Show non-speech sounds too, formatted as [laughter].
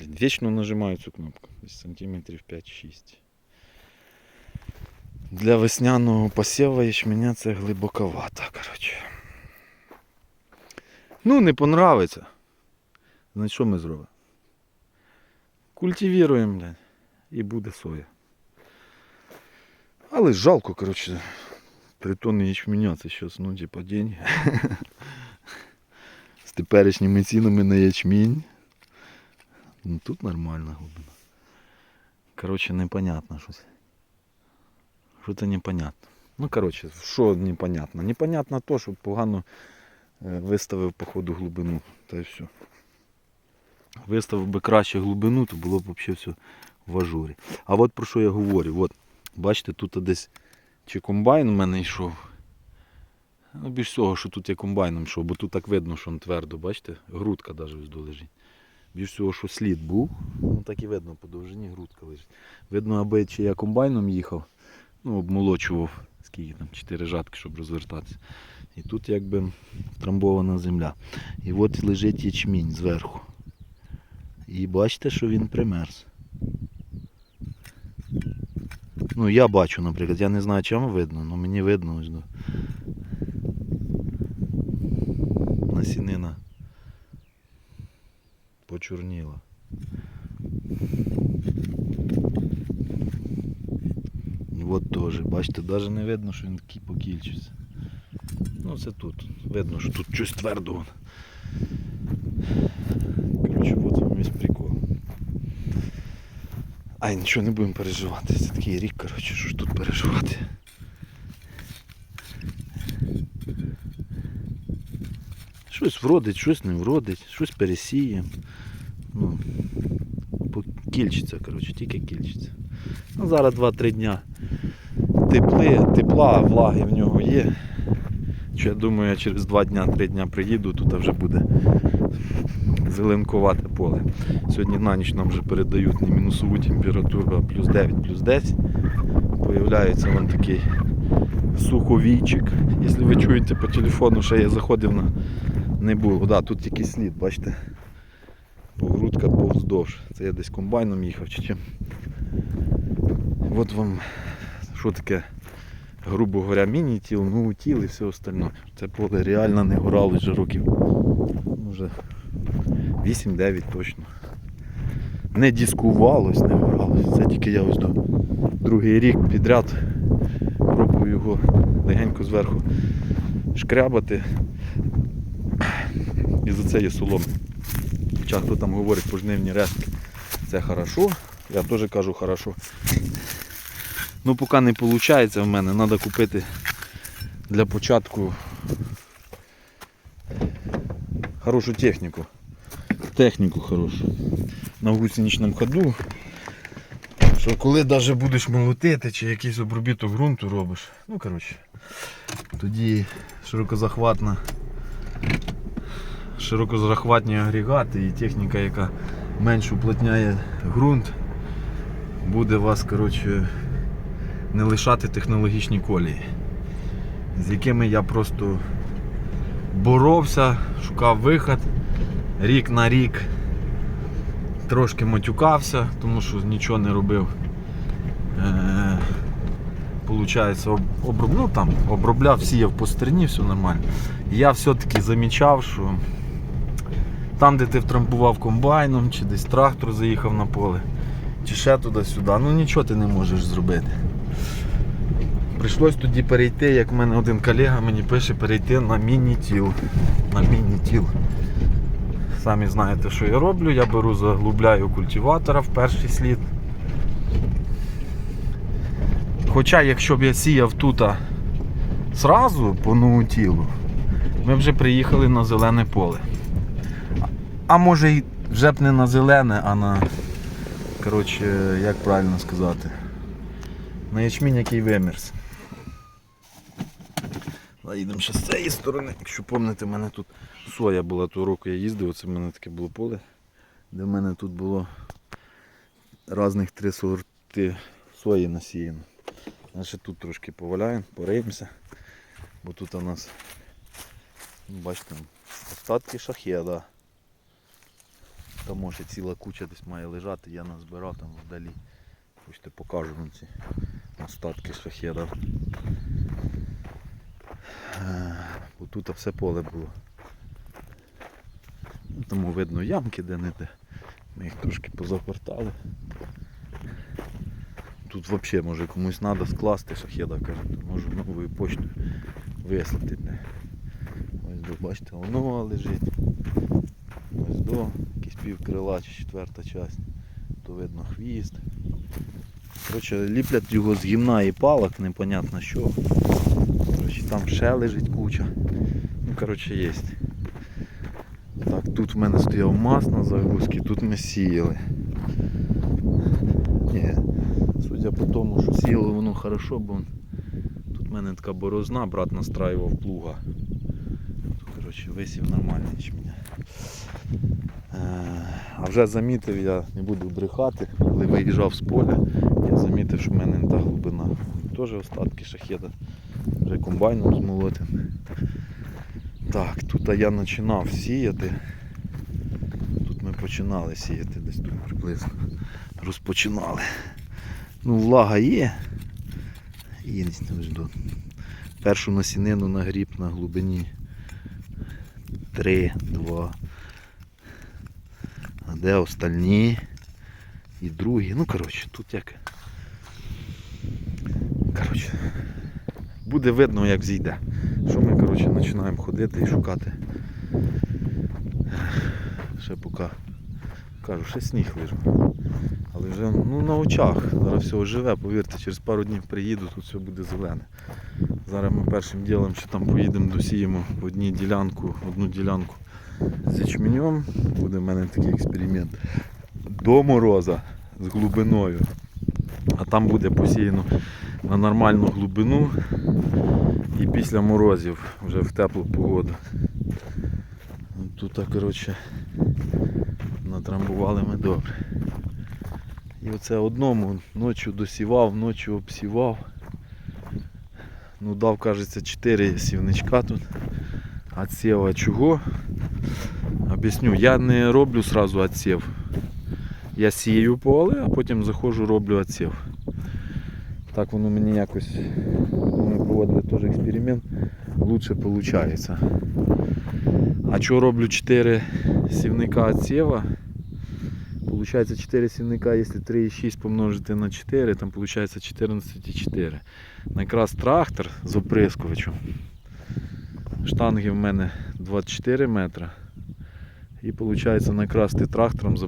Вічно нажимаю цю кнопку. Десь сантиметрів 5-6. Для весняного посіву ячменя це глибоковато, коротше. Ну, не понравиться. Значить, що ми зробимо? Культивіруємо, блядь, і буде соя. Але жалко, коротше, три тонни ячменя, це щось, ну, типа, деньги. З [laughs] теперішніми цінами на ячмінь. Ну тут нормальна глибина. Коротше, непонятно щось. Що це непонятно. Ну, коротше, що непонятно? Непонятно то, що погано е, виставив по ходу глибину. Та й все. Виставив би краще глибину, то було б взагалі все в ажурі. А от про що я говорю. От, бачите, тут десь чи комбайн у мене йшов. Ну, більш всього, що тут я комбайном йшов, бо тут так видно, що він твердо, бачите, грудка навіть ось долежить. Більш всього, що слід був, ну так і видно, по довжині грудка лежить. Видно, аби чи я комбайном їхав, ну, обмолочував, скільки там, 4 жатки, щоб розвертатися. І тут якби втрамбована земля. І от лежить ячмінь зверху. І бачите, що він примерз. Ну, я бачу, наприклад, я не знаю, чому видно, але мені видно. Насінина почорніла. От теж, бачите, навіть не видно, що він покільчився. Ну це тут. Видно, що тут щось твердо. Коротше, от вам весь прикол. Ай, нічого не будемо переживати. Це такий рік, коротше, що ж тут переживати. Щось вродить, щось не вродить, щось пересіє. Ну, кільчиться, коротше, тільки кільчиться. Ну, зараз 2-3 дня тепли, тепла, влаги в нього є. Що я думаю, я через 2 дня, 3 дня приїду, тут вже буде зеленкувате поле. Сьогодні на ніч нам вже передають не мінусову температуру, а плюс 9, плюс 10. Появляється вон такий суховійчик. Якщо ви чуєте по телефону, що я заходив на не було. Да, тут тільки слід, бачите? Погрудка повздовж. Це я десь комбайном їхав чи чим. От вам що таке, грубо говоря, міні-тіл, ну тіл і все остальне. Це поле реально не горало вже років. Може 8-9 точно. Не дискувалось, не горалось. Це тільки я ось до другий рік підряд пробую його легенько зверху шкрябати. І за це є солом. Хоча хто там говорить пожнивні рештки, це хорошо. Я теж кажу хорошо. Ну поки не виходить в мене, треба купити для початку хорошу техніку. Техніку хорошу. На гусеничному ходу. Що коли навіть будеш молотити чи якийсь обробіток ґрунту робиш, ну коротше, тоді широкозахватна широкозахватні агрегати і техніка, яка менш уплотняє ґрунт, буде вас коротше, не лишати технологічні колії, з якими я просто боровся, шукав вихід рік на рік. Трошки матюкався, тому що нічого не робив. Е, Получається, об, оброб, ну, там, обробляв, сіяв по стерні, все нормально. Я все-таки замічав, що там, де ти втрамбував комбайном, чи десь трактор заїхав на поле, чи ще туди-сюди, ну нічого ти не можеш зробити. Прийшлось тоді перейти, як в мене один колега мені пише, перейти на міні-тіл. На міні-тіл. Самі знаєте, що я роблю. Я беру, заглубляю культиватора в перший слід. Хоча, якщо б я сіяв тут зразу по ноутілу, ми вже приїхали на зелене поле. А може і вже б не на зелене, а на, коротше, як правильно сказати, на ячмінь, який вимерз. Їдемо ще з цієї сторони. Якщо пам'ятаєте, в мене тут соя була того року, я їздив, оце в мене таке було поле, де в мене тут було різних три сорти сої насіяно. Значить тут трошки поваляємо, пориємося, бо тут у нас, бачите, остатки шахеда. Там може ціла куча десь має лежати, я назбирав там вдалі. Хочете покажу вам ці остатки шахеда. Е, Бо тут все поле було. Тому видно ямки де-не-де. Ми їх трошки позапортали. Тут взагалі може комусь треба скласти шахеда, каже, то можу новою почтою вислати. Ось до, бачите, воно лежить. Ось до, якийсь півкрила чи четверта часть. То видно хвіст. Коротше, ліплять його з гімна і палок, непонятно що. Коротше, там ще лежить куча. Ну, коротше, є. Так, тут в мене стояв мас на загрузці, тут ми сіяли. Ні, судя по тому, що сіяло воно хорошо, бо тут в мене така борозна, брат настраював плуга. Тут, коротше, висів нормальний ячменя. Е, А вже замітив, я не буду брехати, коли виїжджав з поля, я замітив, що в мене не та глибина. Теж остатки шахеда. Вже комбайном змолотим. Так, тут я починав сіяти. Тут ми починали сіяти десь тут приблизно. Розпочинали. Ну, влага є. І. Першу насінину нагріб на глибині 3, 2. Де остальні? І другі. Ну, коротше, тут як. Коротше. Буде видно, як зійде. Що ми, коротше, починаємо ходити і шукати. Ще поки кажу, ще сніг лежить. Але вже ну, на очах. Зараз все живе, повірте, через пару днів приїду, тут все буде зелене. Зараз ми першим ділом ще там поїдемо, досіємо в одну ділянку, одну ділянку з. Буде в мене такий експеримент. До мороза з глибиною. А там буде посіяно на нормальну глибину і після морозів вже в теплу погоду. Тут, коротше, натрамбували ми добре. І оце одному ночі досівав, ночі обсівав. Ну дав, кажеться, 4 сівничка тут. А Отсєва чого? Об'ясню, я не роблю сразу отсів. Я сію поле, а потім заходжу, роблю отсів. Так воно мені якось, ми проводили теж експеримент, лучше виходить. А що роблю 4 сівника отсєва? Получається 4 сівника, якщо 3,6 помножити на 4, там виходить 14,4. Якраз трактор з оприскувачем. Штанги в мене 24 метра. І виходить накрасти трактором з